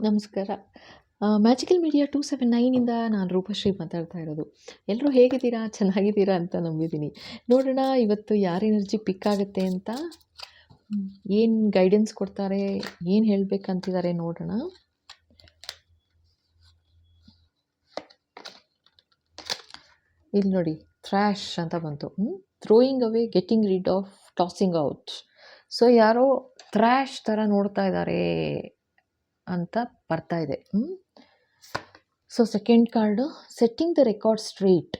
ನಮಸ್ಕಾರ. Magical media two seven ನೈನಿಂದ ನಾನು ರೂಪಶ್ರೀ ಮಾತಾಡ್ತಾ ಇರೋದು. ಎಲ್ಲರೂ ಹೇಗಿದ್ದೀರಾ? ಚೆನ್ನಾಗಿದ್ದೀರಾ ಅಂತ ನಂಬಿದ್ದೀನಿ. ನೋಡೋಣ ಇವತ್ತು ಯಾರ ಎನರ್ಜಿ ಪಿಕ್ ಆಗುತ್ತೆ ಅಂತ. ಏನು ಗೈಡೆನ್ಸ್ ಕೊಡ್ತಾರೆ? ಏನು ಹೇಳಬೇಕಂತಿದ್ದಾರೆ ನೋಡೋಣ. ಇಲ್ಲಿ ನೋಡಿ ಥ್ರ್ಯಾಶ್ ಅಂತ ಬಂತು. Throwing away, getting rid of, tossing out. So ಯಾರೋ ಥ್ರ್ಯಾಶ್ ಥರ ನೋಡ್ತಾ ಇದ್ದಾರೆ ಅಂತ ಬರ್ತಾ ಇದೆ. So second card setting the record straight.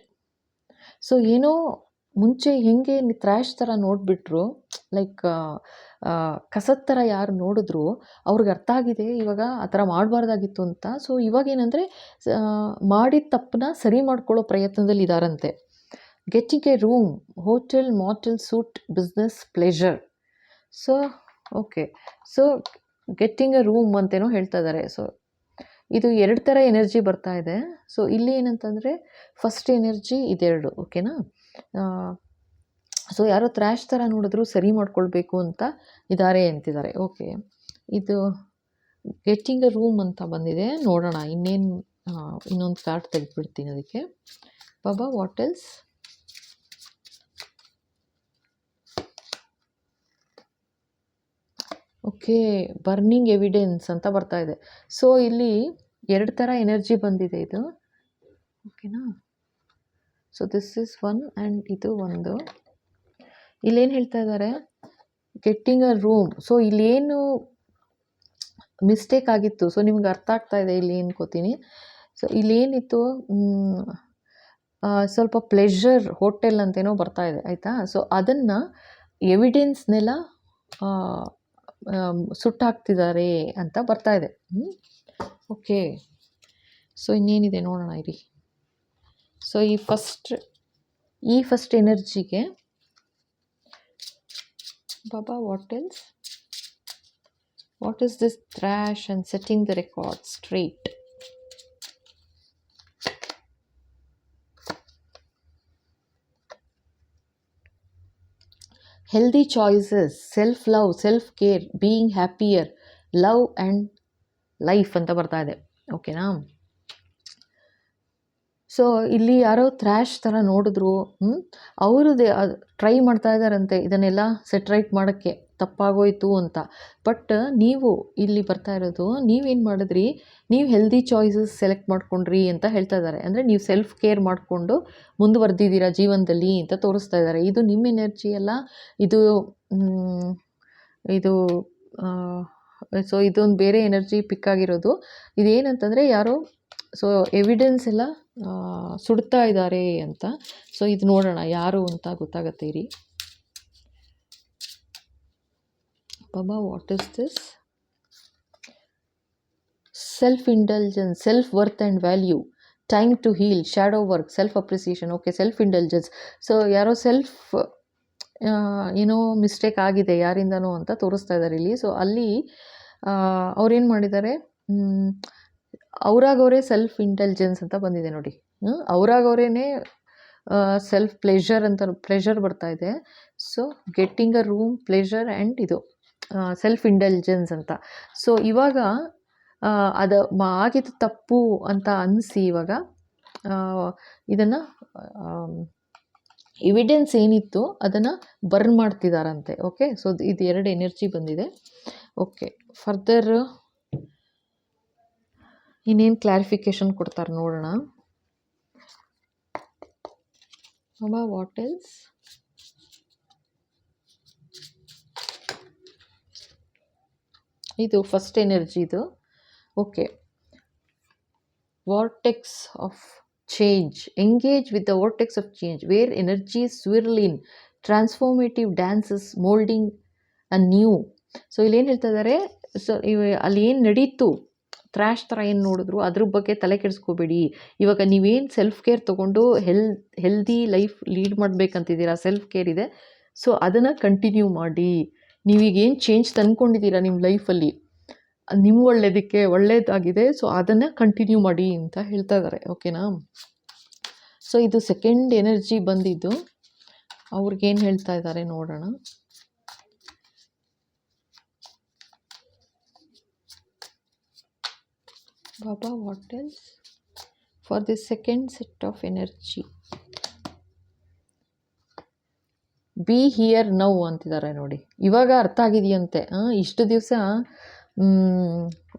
So ಏನೋ ಮುಂಚೆ ಹೆಂಗೆ ತ್ರ್ಯಾಶ್ ಥರ ನೋಡಿಬಿಟ್ರು ಲೈಕ್ ಕಸದ ಥರ ಯಾರು ನೋಡಿದ್ರು ಅವ್ರಿಗೆ ಅರ್ಥ ಆಗಿದೆ ಇವಾಗ ಆ ಥರ ಮಾಡಬಾರ್ದಾಗಿತ್ತು ಅಂತ. ಸೊ ಇವಾಗೇನಂದರೆ ಮಾಡಿದ ತಪ್ಪನ್ನ ಸರಿ ಮಾಡ್ಕೊಳ್ಳೋ ಪ್ರಯತ್ನದಲ್ಲಿ ಇದ್ದಾರಂತೆ. Getting a room, hotel, motel, suite, business, pleasure. So okay. So getting a room ಅಂತೇನೋ ಹೇಳ್ತಾ ಇದ್ದಾರೆ. ಸೊ ಇದು ಎರಡು ಥರ ಎನರ್ಜಿ ಬರ್ತಾ ಇದೆ. ಸೊ ಇಲ್ಲಿ ಏನಂತಂದರೆ ಫಸ್ಟ್ ಎನರ್ಜಿ ಇದೆರಡು ಓಕೆನಾ? ಸೊ ಯಾರೋ ತ್ರ್ಯಾಶ್ ಥರ ನೋಡಿದ್ರು ಸರಿ ಮಾಡ್ಕೊಳ್ಬೇಕು ಅಂತ ಇದ್ದಾರೆ ಅಂತಿದ್ದಾರೆ. ಓಕೆ. ಇದು ಗೆಟ್ಟಿಂಗ್ ಎ ರೂಮ್ ಅಂತ ಬಂದಿದೆ. ನೋಡೋಣ, ಇನ್ನೇನು ಇನ್ನೊಂದು ಕಾರ್ಡ್ ತೆಗೆದುಬಿಡ್ತೀನಿ ಅದಕ್ಕೆ. Baba what else? Okay. Burning evidence ಅಂತ ಬರ್ತಾ ಇದೆ. ಸೊ, ಇಲ್ಲಿ ಎರಡು ಥರ ಎನರ್ಜಿ ಬಂದಿದೆ ಇದು. ಓಕೆನಾ? So this is one and ಇದು ಒಂದು. ಇಲ್ಲೇನು ಹೇಳ್ತಾ ಇದ್ದಾರೆ? Getting a room. ಸೊ, ಇಲ್ಲೇನು ಮಿಸ್ಟೇಕ್ ಆಗಿತ್ತು. ಸೊ, ನಿಮ್ಗೆ ಅರ್ಥ ಆಗ್ತಾ ಇದೆ ಇಲ್ಲಿ ಏನ್ಕೋತೀನಿ ಸೊ, ಇಲ್ಲೇನಿತ್ತು ಸ್ವಲ್ಪ ಪ್ಲೆಷರ್ ಹೋಟೆಲ್ ಅಂತೇನೋ ಬರ್ತಾ ಇದೆ, ಆಯಿತಾ? ಸೊ, ಅದನ್ನು ಎವಿಡೆನ್ಸ್ನೆಲ್ಲ ಸುಟ್ಟಾಕ್ತಿದ್ದಾರೆ ಅಂತ ಬರ್ತಾ ಇದೆ. ಓಕೆ. ಸೊ ಇನ್ನೇನಿದೆ ನೋಡೋಣ ಇರಿ. ಸೊ ಈ ಫಸ್ಟ್ ಈ first ಎನರ್ಜಿಗೆ Baba what else? What is this trash and setting the record straight? Healthy choices, self love, self care, being happier, love and life ಅಂತ ಬರ್ತಾ ಇದೆ. ಓಕೆನಾ? ಸೊ ಇಲ್ಲಿ ಯಾರೋ ಥ್ರ್ಯಾಶ್ ಥರ ನೋಡಿದ್ರು. ಹ್ಞೂ ಅವರು ಟ್ರೈ ಮಾಡ್ತಾ ಇದ್ದಾರಂತೆ ಇದನ್ನೆಲ್ಲ ಸೆಟ್ರೈಟ್ ಮಾಡೋಕ್ಕೆ ತಪ್ಪಾಗೋಯ್ತು ಅಂತ. ಬಟ್ ನೀವು ಇಲ್ಲಿ ಬರ್ತಾ ಇರೋದು, ನೀವೇನು ಮಾಡಿದ್ರಿ? ನೀವು ಹೆಲ್ದಿ ಚಾಯ್ಸಸ್ ಸೆಲೆಕ್ಟ್ ಮಾಡ್ಕೊಂಡ್ರಿ ಅಂತ ಹೇಳ್ತಾ ಇದ್ದಾರೆ. ಅಂದರೆ ನೀವು ಸೆಲ್ಫ್ ಕೇರ್ ಮಾಡಿಕೊಂಡು ಮುಂದುವರೆದಿದ್ದೀರಾ ಜೀವನದಲ್ಲಿ ಅಂತ ತೋರಿಸ್ತಾ ಇದ್ದಾರೆ. ಇದು ನಿಮ್ಮ ಎನರ್ಜಿ ಅಲ್ಲ. ಇದು ಇದು ಸೊ ಇದೊಂದು ಬೇರೆ ಎನರ್ಜಿ ಪಿಕ್ ಆಗಿರೋದು. ಇದೇನಂತಂದರೆ ಯಾರೋ ಸೊ ಎವಿಡೆನ್ಸ್ ಎಲ್ಲ ಸುಡ್ತಾ ಇದ್ದಾರೆ ಅಂತ. ಸೊ ಇದು ನೋಡೋಣ ಯಾರು ಅಂತ ಗೊತ್ತಾಗತ್ತೆ ಇರಿ. Baba what is this? Self intelligence, self worth and value, time to heal, shadow work, self appreciation. Okay self intelligence. So ಯಾರೋ ಸೆಲ್ಫ್ ಏನೋ ಮಿಸ್ಟೇಕ್ ಆಗಿದೆ ಯಾರಿಂದನೋ ಅಂತ ತೋರಿಸ್ತಾ ಇದ್ದಾರೆ ಇಲ್ಲಿ. ಸೊ ಅಲ್ಲಿ ಅವ್ರೇನು ಮಾಡಿದ್ದಾರೆ ಅವರಾಗವರೇ ಸೆಲ್ಫ್ ಇಂಟೆಲಿಜೆನ್ಸ್ ಅಂತ ಬಂದಿದೆ ನೋಡಿ. ಅವರಾಗವರೇನೆ ಸೆಲ್ಫ್ ಪ್ಲೆಷರ್ ಅಂತ ಪ್ಲೆಷರ್ ಬರ್ತಾ ಇದೆ. So getting a room, pleasure and ಇದು ಸೆಲ್ಫ್ ಇಂಟೆಲಿಜೆನ್ಸ್ ಅಂತ. ಸೊ ಇವಾಗ ಅದು ಮ- ಆಗಿದ್ದು ತಪ್ಪು ಅಂತ ಅನಿಸಿ ಇವಾಗ ಇದನ್ನು ಎವಿಡೆನ್ಸ್ ಏನಿತ್ತು ಅದನ್ನು ಬರ್ನ್ ಮಾಡ್ತಿದ್ದಾರಂತೆ. ಓಕೆ. ಸೊ ಇದು ಎರಡು ಎನರ್ಜಿ ಬಂದಿದೆ. ಓಕೆ. ಫರ್ದರ್ ಇನ್ನೇನು ಕ್ಲಾರಿಫಿಕೇಶನ್ ಕೊಡ್ತಾರೆ ನೋಡೋಣ. ಅಮ್ಮ ವಾಟ್ ಎಲ್ಸ್? ಇದು ಫಸ್ಟ್ ಎನರ್ಜಿ ಇದು. Okay. Vortex of change. Engage with the vortex of change where energy swirling transformative dances moulding a new. So ಇಲ್ಲೇನು ಹೇಳ್ತಾ ಇದ್ದಾರೆ? ಸೊ ಇವ ಅಲ್ಲಿ ಏನು ನಡೀತು ಥ್ರ್ಯಾಶ್ ಥರ ಏನು ನೋಡಿದ್ರು ಅದ್ರ ಬಗ್ಗೆ ತಲೆ ಕೆಡಿಸ್ಕೋಬೇಡಿ. ಇವಾಗ ನೀವೇನು ಸೆಲ್ಫ್ ಕೇರ್ ತೊಗೊಂಡು ಹೆಲ್ ಹೆಲ್ದಿ ಲೈಫ್ ಲೀಡ್ ಮಾಡಬೇಕಂತಿದ್ದೀರಾ ಸೆಲ್ಫ್ ಕೇರ್ ಇದೆ. ಸೊ ಅದನ್ನು ಕಂಟಿನ್ಯೂ ಮಾಡಿ. ನೀವೀಗ ಏನು ಚೇಂಜ್ ತಂದ್ಕೊಂಡಿದ್ದೀರಾ ನಿಮ್ಮ ಲೈಫಲ್ಲಿ ನಿಮ್ಮ ಒಳ್ಳೆಯದಕ್ಕೆ ಒಳ್ಳೆಯದಾಗಿದೆ. ಸೊ ಅದನ್ನು ಕಂಟಿನ್ಯೂ ಮಾಡಿ ಅಂತ ಹೇಳ್ತಾ ಇದ್ದಾರೆ. ಓಕೆನಾ? ಸೊ ಇದು ಸೆಕೆಂಡ್ ಎನರ್ಜಿ ಬಂದಿದ್ದು ಅವ್ರಿಗೇನು ಹೇಳ್ತಾ ಇದ್ದಾರೆ ನೋಡೋಣ. Baba what else for the second set of energy be here now ಅಂತಿದ್ದಾರೆ ನೋಡಿ. ಇವಾಗ ಅರ್ಥ ಆಗಿದೆಯಂತೆ. ಇಷ್ಟು ದಿವಸ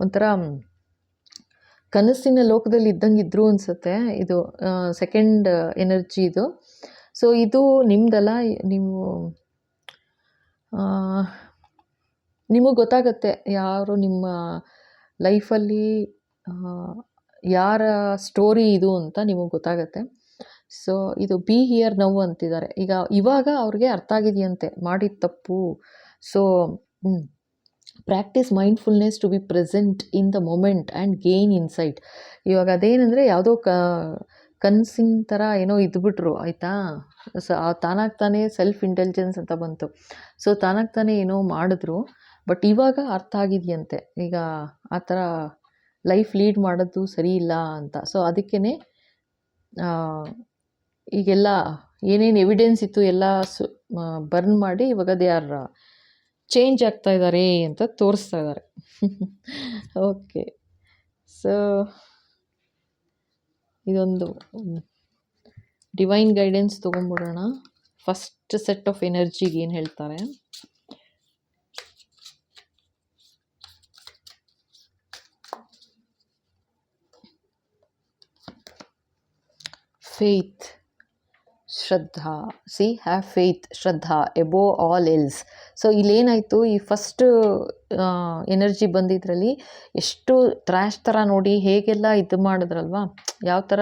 ಒಂಥರ ಕನಸಿನ ಲೋಕದಲ್ಲಿ ಇದ್ದಂಗೆ ಇದ್ರು ಅನಿಸುತ್ತೆ. ಇದು ಸೆಕೆಂಡ್ ಎನರ್ಜಿ ಇದು. ಸೊ ಇದು ನಿಮ್ಮದಲ್ಲ ನೀವು ನಿಮಗೆ ಗೊತ್ತಾಗತ್ತೆ ಯಾರು ನಿಮ್ಮ ಲೈಫಲ್ಲಿ ಯಾರ ಸ್ಟೋರಿ ಇದು ಅಂತ ನಿಮಗೆ ಗೊತ್ತಾಗತ್ತೆ. ಸೊ ಇದು ಬಿ ಹಿಯರ್ ನೌ ಅಂತಿದ್ದಾರೆ. ಈಗ ಇವಾಗ ಅವ್ರಿಗೆ ಅರ್ಥ ಆಗಿದೆಯಂತೆ. ಮಾಡಿದ ತಪ್ಪು. So practice mindfulness to be present in the moment and gain insight ಇವಾಗ ಅದೇನಂದರೆ ಯಾವುದೋ ಕ, ಕನಸಿನ ಥರ ಏನೋ ಇದ್ಬಿಟ್ರು, ಆಯಿತಾ? ಸೊ ತಾನಾಗಿ ತಾನೇ ಸೆಲ್ಫ್ ಇಂಟೆಲಿಜೆನ್ಸ್ ಅಂತ ಬಂತು. ಸೊ ತಾನಾಗಿ ತಾನೇ ಏನೋ ಮಾಡಿದ್ರು ಬಟ್ ಇವಾಗ ಅರ್ಥ ಆಗಿದೆಯಂತೆ. ಈಗ ಆ ಥರ ಲೈಫ್ ಲೀಡ್ ಮಾಡೋದು ಸರಿ ಇಲ್ಲ ಅಂತ. ಸೊ ಅದಕ್ಕೇ ಈಗೆಲ್ಲ ಏನೇನು ಎವಿಡೆನ್ಸ್ ಇತ್ತು ಎಲ್ಲ ಸು ಬರ್ನ್ ಮಾಡಿ ಇವಾಗ ದೇ ಆರ್ ಚೇಂಜ್ ಆಗ್ತಾ ಇದ್ದಾರೆ ಅಂತ ತೋರಿಸ್ತಾ ಇದ್ದಾರೆ ಓಕೆ ಸೊ ಇದೊಂದು ಡಿವೈನ್ ಗೈಡೆನ್ಸ್ ತೊಗೊಂಡ್ಬಿಡೋಣ. ಫಸ್ಟ್ ಸೆಟ್ ಆಫ್ ಎನರ್ಜಿಗೆ ಏನು ಹೇಳ್ತಾರೆ? ಫೇತ್ ಶ್ರದ್ಧಾ. ಸಿ ಹ್ಯಾವ್ ಫೇತ್ ಶ್ರದ್ಧಾ ಎಬೋ ಆಲ್ ಎಲ್ಸ್ ಸೊ ಇಲ್ಲೇನಾಯಿತು, ಈ ಫಸ್ಟ್ ಎನರ್ಜಿ ಬಂದಿದ್ರಲ್ಲಿ ಎಷ್ಟು ಟ್ರ್ಯಾಶ್ ಥರ ನೋಡಿ ಹೇಗೆಲ್ಲ ಇದು ಮಾಡಿದ್ರಲ್ವಾ? ಯಾವ ಥರ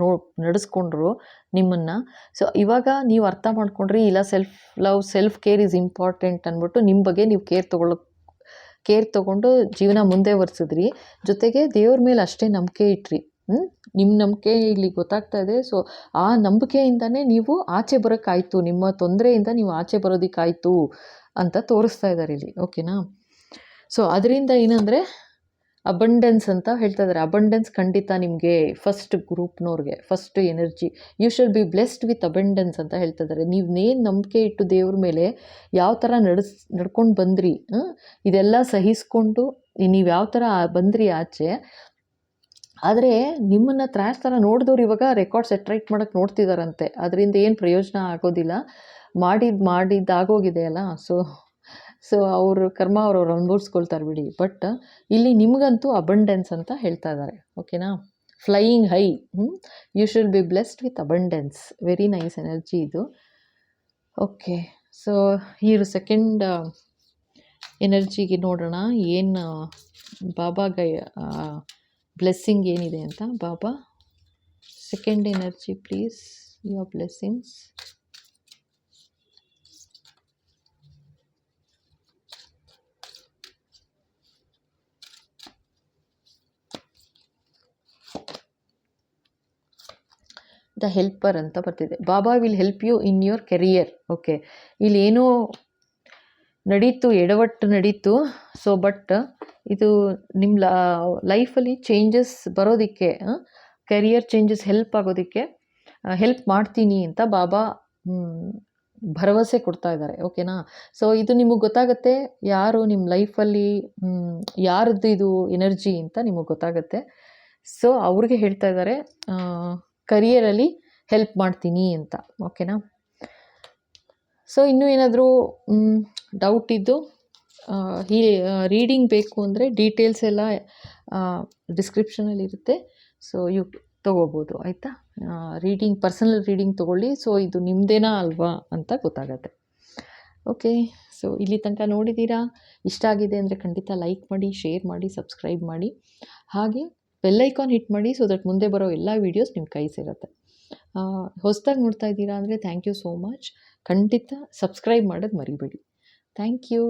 ನೋ, ನಡೆಸ್ಕೊಂಡ್ರು ನಿಮ್ಮನ್ನು? ಸೊ ಇವಾಗ ನೀವು ಅರ್ಥ ಮಾಡ್ಕೊಂಡ್ರಿ, ಇಲ್ಲ self love self care is important ಅಂದ್ಬಿಟ್ಟು ನಿಮ್ಮ ಬಗ್ಗೆ ನೀವು ಕೇರ್ ತೊಗೊಳ್ಳೋ ಕೇರ್ ತೊಗೊಂಡು ಜೀವನ ಮುಂದೆ ಒರೆಸಿದ್ರಿ ಜೊತೆಗೆ ದೇವ್ರ ಮೇಲೆ ಅಷ್ಟೇ ನಂಬಿಕೆ ಇಟ್ರಿ. ನಿಮ್ಮ ನಂಬಿಕೆ ಇಲ್ಲಿ ಗೊತ್ತಾಗ್ತಾ ಇದೆ. ಸೊ, ಆ ನಂಬಿಕೆಯಿಂದನೇ ನೀವು ಆಚೆ ಬರೋಕ್ಕಾಯ್ತು. ನಿಮ್ಮ ತೊಂದರೆಯಿಂದ ನೀವು ಆಚೆ ಬರೋದಕ್ಕಾಯ್ತು ಅಂತ ತೋರಿಸ್ತಾ ಇದ್ದಾರೆ ಇಲ್ಲಿ. ಓಕೆನಾ? ಸೊ, ಅದರಿಂದ ಏನಂದರೆ ಅಬಂಡೆನ್ಸ್ ಅಂತ ಹೇಳ್ತಾ ಇದ್ದಾರೆ ಅಬಂಡೆನ್ಸ್ ಖಂಡಿತ ನಿಮಗೆ first ಗ್ರೂಪ್ನವ್ರಿಗೆ first energy you shall be blessed with abundance ಅಂತ ಹೇಳ್ತಾ ಇದ್ದಾರೆ ನೀವೇನು ನಂಬಿಕೆ ಇಟ್ಟು ದೇವ್ರ ಮೇಲೆ ಯಾವ ಥರ ನಡೆಸ್, ನಡ್ಕೊಂಡು ಬಂದ್ರಿ ಇದೆಲ್ಲ ಸಹಿಸ್ಕೊಂಡು, ನೀವು ಯಾವ ಥರ ಬಂದ್ರಿ ಆಚೆ ಆದರೆ ನಿಮ್ಮನ್ನು ತ್ರಾಸ್ ಥರ ನೋಡಿದವ್ರು ಇವಾಗ ರೆಕಾರ್ಡ್ಸ್ ಅಟ್ರ್ಯಾಕ್ಟ್ ಮಾಡೋಕ್ಕೆ ನೋಡ್ತಿದ್ದಾರಂತೆ ಅದರಿಂದ ಏನು ಪ್ರಯೋಜನ ಆಗೋದಿಲ್ಲ. ಮಾಡಿದ್ದು ಮಾಡಿದ್ದು ಆಗೋಗಿದೆಯಲ್ಲ ಸೊ ಸೊ ಅವರು, ಕರ್ಮ ಅವ್ರವ್ರು ಅನುಭವಿಸ್ಕೊಳ್ತಾರೆ ಬಿಡಿ. ಬಟ್ ಇಲ್ಲಿ ನಿಮಗಂತೂ ಅಬಂಡೆನ್ಸ್ ಅಂತ ಹೇಳ್ತಾ ಇದ್ದಾರೆ ಓಕೆನಾ flying high you shall be blessed with abundance very nice energy ಇದು. ಓಕೆ ಸೊ ಇವರು ಸೆಕೆಂಡ್ ಎನರ್ಜಿಗೆ ನೋಡೋಣ. ಏನು ಬಾಬಾಗೈ ಬ್ಲೆಸ್ಸಿಂಗ್ ಏನಿದೆ ಅಂತ? Baba second energy please your blessings the helper ಅಂತ ಬರ್ತಿದೆ. Baba will help you in your career okay ಇಲ್ಲಿ ಏನೋ ನಡೀತು, ಎಡವಟ್ಟು ನಡೀತು ಸೊ ಬಟ್ ಇದು ನಿಮ್ಮ ಲೈಫಲ್ಲಿ ಚೇಂಜಸ್ ಬರೋದಕ್ಕೆ ಕೆರಿಯರ್ ಚೇಂಜಸ್ ಹೆಲ್ಪ್ ಆಗೋದಕ್ಕೆ ಹೆಲ್ಪ್ ಮಾಡ್ತೀನಿ ಅಂತ ಬಾಬಾ ಭರವಸೆ ಕೊಡ್ತಾ ಇದ್ದಾರೆ ಓಕೆನಾ ಸೊ ಇದು ನಿಮಗೆ ಗೊತ್ತಾಗುತ್ತೆ, ಯಾರು ನಿಮ್ಮ ಲೈಫಲ್ಲಿ ಯಾರದ್ದು ಇದು ಎನರ್ಜಿ ಅಂತ ನಿಮಗೆ ಗೊತ್ತಾಗುತ್ತೆ. ಸೊ ಅವ್ರಿಗೆ ಹೇಳ್ತಾ ಇದ್ದಾರೆ ಕರಿಯರಲ್ಲಿ ಹೆಲ್ಪ್ ಮಾಡ್ತೀನಿ ಅಂತ ಓಕೆನಾ ಸೊ ಇನ್ನೂ ಏನಾದರೂ ಡೌಟ್ ಇದ್ದು? ಈ ರೀಡಿಂಗ್ ಬೇಕು ಅಂದರೆ ಡೀಟೇಲ್ಸ್ ಎಲ್ಲ ಡಿಸ್ಕ್ರಿಪ್ಷನಲ್ಲಿರುತ್ತೆ ಸೊ ಯು ತೊಗೋಬೋದು, ಆಯಿತಾ? ರೀಡಿಂಗ್ ಪರ್ಸನಲ್ ರೀಡಿಂಗ್ ತೊಗೊಳ್ಳಿ. ಸೊ ಇದು ನಿಮ್ಮದೇನಾ ಅಲ್ವಾ ಅಂತ ಗೊತ್ತಾಗತ್ತೆ. ಓಕೆ ಸೊ ಇಲ್ಲಿ ತನಕ ನೋಡಿದ್ದೀರಾ? ಇಷ್ಟ ಆಗಿದೆ ಅಂದರೆ ಖಂಡಿತ ಲೈಕ್ ಮಾಡಿ ಶೇರ್ ಮಾಡಿ ಸಬ್ಸ್ಕ್ರೈಬ್ ಮಾಡಿ. ಹಾಗೆ ಬೆಲ್ಲೈಕಾನ್ ಹಿಟ್ ಮಾಡಿ ಸೊ ದಟ್ ಮುಂದೆ ಬರೋ ಎಲ್ಲ ವೀಡಿಯೋಸ್ ನಿಮ್ಮ ಕೈ ಸಿಗುತ್ತೆ ಹೊಸದಾಗಿ ನೋಡ್ತಾ ಇದ್ದೀರಾ ಅಂದರೆ ಥ್ಯಾಂಕ್ ಯು ಸೋ ಮಚ್ ಖಂಡಿತ ಸಬ್ಸ್ಕ್ರೈಬ್ ಮಾಡೋದು ಮರಿಬೇಡಿ. Thank you